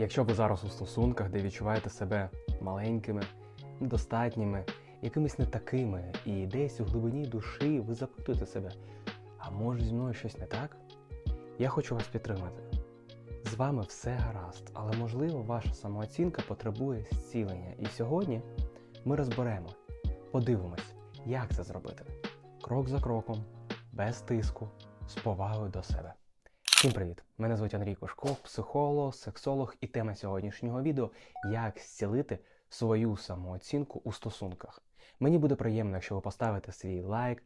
Якщо ви зараз у стосунках, де відчуваєте себе маленькими, недостатніми, якимись не такими, і десь у глибині душі ви запитуєте себе, а може зі мною щось не так? Я хочу вас підтримати. З вами все гаразд, але можливо ваша самооцінка потребує зцілення. І сьогодні ми розберемо, подивимось, як це зробити. Крок за кроком, без тиску, з повагою до себе. Всім привіт! Мене звуть Андрій Кошков, психолог, сексолог, і тема сьогоднішнього відео як зцілити свою самооцінку у стосунках. Мені буде приємно, якщо ви поставите свій лайк,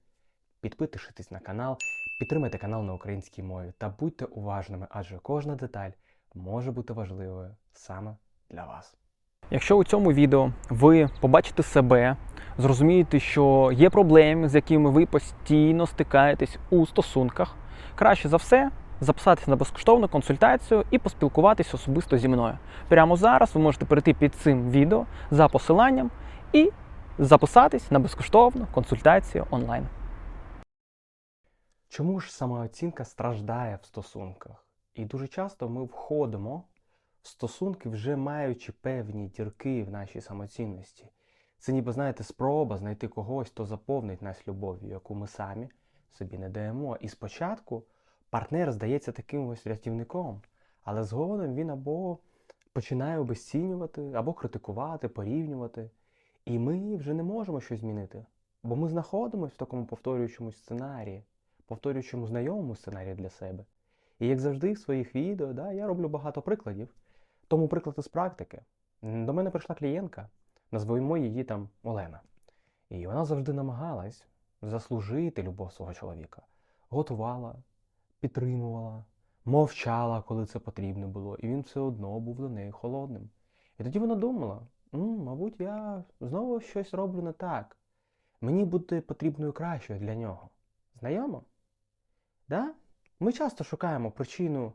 підпишитесь на канал, підтримайте канал на українській мові та будьте уважними, адже кожна деталь може бути важливою саме для вас. Якщо у цьому відео ви побачите себе, зрозумієте, що є проблеми, з якими ви постійно стикаєтесь у стосунках, краще за все записатися на безкоштовну консультацію і поспілкуватися особисто зі мною. Прямо зараз ви можете перейти під цим відео за посиланням і записатись на безкоштовну консультацію онлайн. Чому ж самооцінка страждає в стосунках? І дуже часто ми входимо в стосунки, вже маючи певні дірки в нашій самоцінності. Це ніби, знаєте, спроба знайти когось, хто заповнить нас любов'ю, яку ми самі собі не даємо. І спочатку партнер здається таким ось рятівником, але згодом він або починає обесцінювати, або критикувати, порівнювати. І ми вже не можемо щось змінити, бо ми знаходимося в такому повторюючому сценарії, повторюючому знайомому сценарії для себе. І як завжди в своїх відео, да, я роблю багато прикладів. Тому приклад із практики. До мене прийшла клієнтка, назвемо її там Олена. І вона завжди намагалась заслужити любов свого чоловіка. Готувала, підтримувала, мовчала, коли це потрібно було, і він все одно був до неї холодним. І тоді вона думала: «М, мабуть, я знову щось роблю не так. Мені бути потрібною кращою для нього. Знайомо? Да? Ми часто шукаємо причину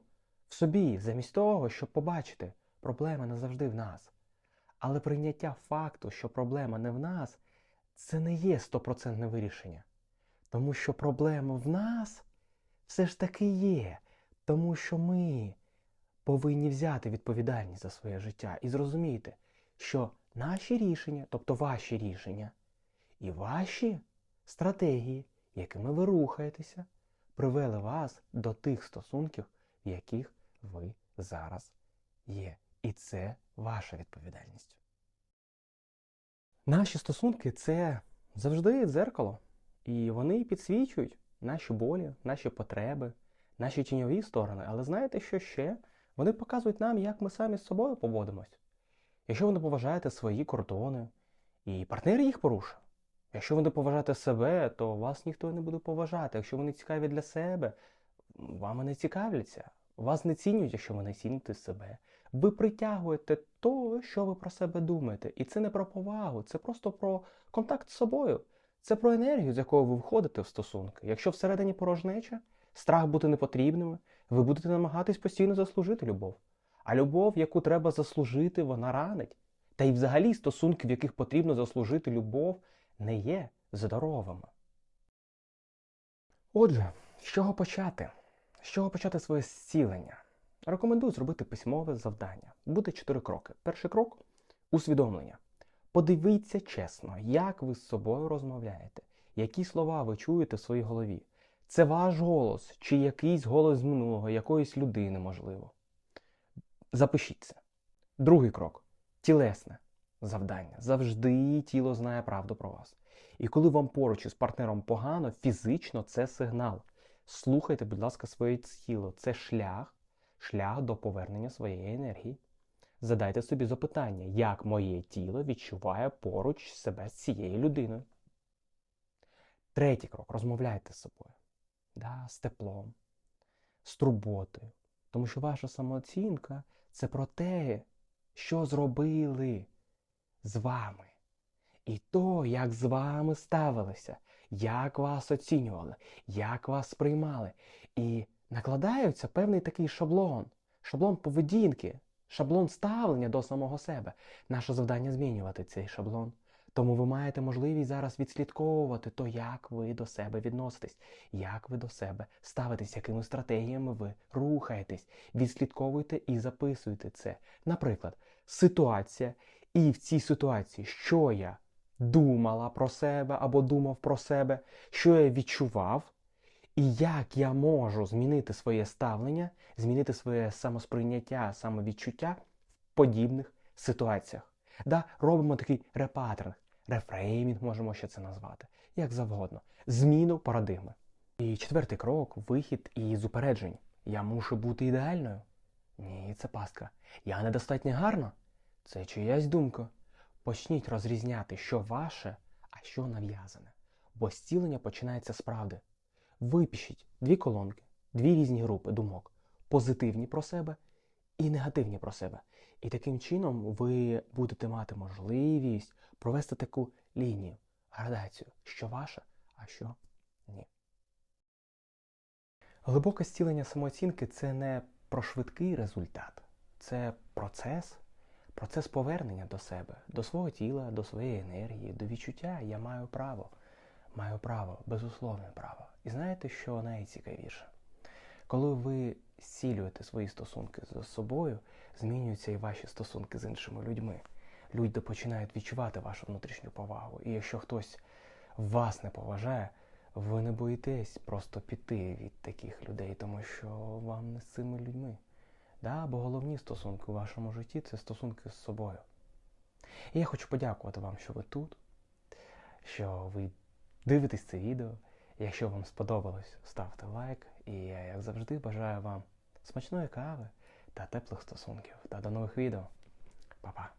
в собі, замість того, щоб побачити, проблема не завжди в нас. Але прийняття факту, що проблема не в нас, це не є стопроцентне вирішення. Тому що проблема в нас все ж таки є. Тому що ми повинні взяти відповідальність за своє життя і зрозуміти, що наші рішення, тобто ваші рішення, і ваші стратегії, якими ви рухаєтеся, привели вас до тих стосунків, в яких ви зараз є. І це ваша відповідальність. Наші стосунки це завжди дзеркало, і вони підсвічують наші болі, наші потреби, наші тіньові сторони. Але знаєте, що ще? Вони показують нам, як ми самі з собою поводимось. Якщо ви не поважаєте свої кордони, і партнер їх порушив. Якщо ви не поважаєте себе, то вас ніхто не буде поважати. Якщо ви не цікаві для себе, вами не цікавляться. Вас не цінюють, якщо ви не ціните себе. Ви притягуєте то, що ви про себе думаєте. І це не про повагу, це просто про контакт з собою. Це про енергію, з якою ви входите в стосунки. Якщо всередині порожнеча, страх бути непотрібними, ви будете намагатись постійно заслужити любов. А любов, яку треба заслужити, вона ранить. Та й взагалі стосунки, в яких потрібно заслужити любов, не є здоровими. Отже, з чого почати? З чого почати своє зцілення? Рекомендую зробити письмове завдання. Буде чотири кроки. Перший крок усвідомлення. Подивіться чесно, як ви з собою розмовляєте, які слова ви чуєте в своїй голові. Це ваш голос чи якийсь голос з минулого, якоїсь людини, можливо. Запишіть це. Другий крок тілесне завдання. Завжди тіло знає правду про вас. І коли вам поруч із партнером погано, фізично це сигнал. Слухайте, будь ласка, своє тіло. Це шлях, шлях до повернення своєї енергії. Задайте собі запитання, як моє тіло відчуває поруч себе з цією людиною. Третій крок розмовляйте з собою. Да, з теплом, з турботою. Тому що ваша самооцінка це про те, що зробили з вами. І то, як з вами ставилися, як вас оцінювали, як вас сприймали. І накладається певний такий шаблон, шаблон поведінки, шаблон ставлення до самого себе. Наше завдання змінювати цей шаблон. Тому ви маєте можливість зараз відслідковувати то, як ви до себе відноситесь, як ви до себе ставитесь, якими стратегіями ви рухаєтесь. Відслідковуйте і записуйте це. Наприклад, ситуація, і в цій ситуації, що я думала про себе або думав про себе, що я відчував, і як я можу змінити своє ставлення, змінити своє самосприйняття, самовідчуття в подібних ситуаціях. Да, робимо такий репатринг, рефреймінг можемо ще це назвати, як завгодно. Зміну парадигми. І четвертий крок вихід із упереджень. Я мушу бути ідеальною. Ні, це пастка. Я недостатньо гарна. Це чиясь думка. Почніть розрізняти, що ваше, а що нав'язане. Бо зцілення починається з правди. Випишіть дві колонки, дві різні групи думок: позитивні про себе і негативні про себе. І таким чином ви будете мати можливість провести таку лінію, градацію, що ваше, а що ні. Глибоке зцілення самооцінки це не про швидкий результат, це процес, процес повернення до себе, до свого тіла, до своєї енергії, до відчуття я маю право. Маю право, безусловне право. І знаєте, що найцікавіше? Коли ви зцілюєте свої стосунки з собою, змінюються і ваші стосунки з іншими людьми. Люди починають відчувати вашу внутрішню повагу. І якщо хтось вас не поважає, ви не боїтесь просто піти від таких людей, тому що вам не з цими людьми. Да? Бо головні стосунки у вашому житті це стосунки з собою. І я хочу подякувати вам, що ви тут, що ви дивитесь це відео. Якщо вам сподобалось, ставте лайк. І я, як завжди, бажаю вам смачної кави та теплих стосунків. Та до нових відео. Па-па!